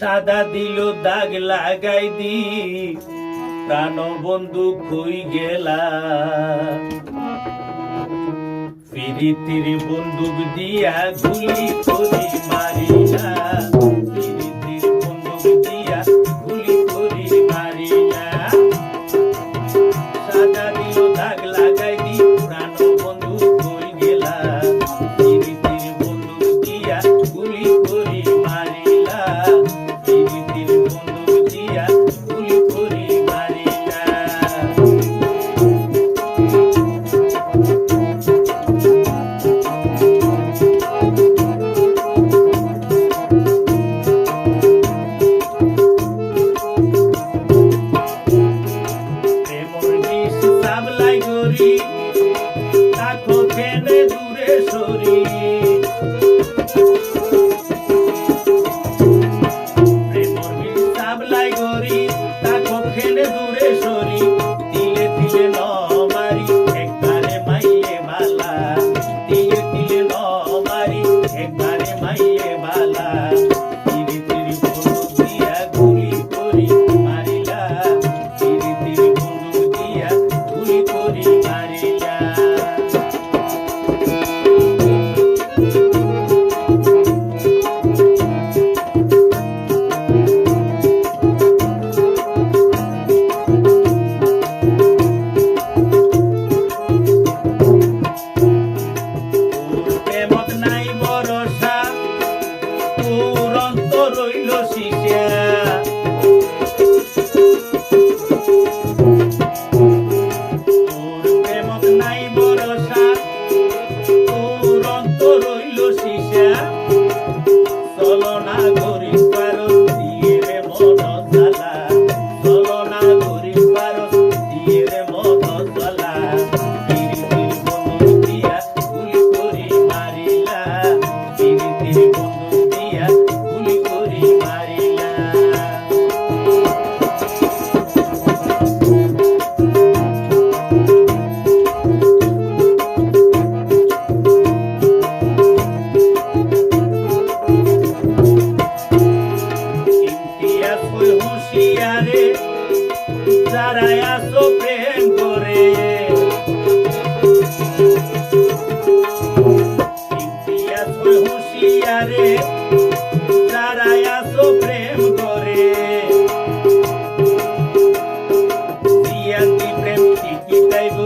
সাদা দিল দাগ লাগাই দি। প্রাণ বন্ধু কই গেলা। ফিরি তিরি বন্দুক দিয়া গুলি করি মারিলা। সাবলাই গরি তাকো কেনে দূরে সরি। সাবলাই গরি তাকো কেনে দূরে সরি। দিলে দিলে ন মারি, একবারে মাইয়ে বালা। দিলে দিলে ন মারি, একবারে মাইয়ে বালা। Música কই হুঁশিয়ারে যারা আসো প্রেম করে। প্রেম করে। দিয়া কি প্রেম তাইব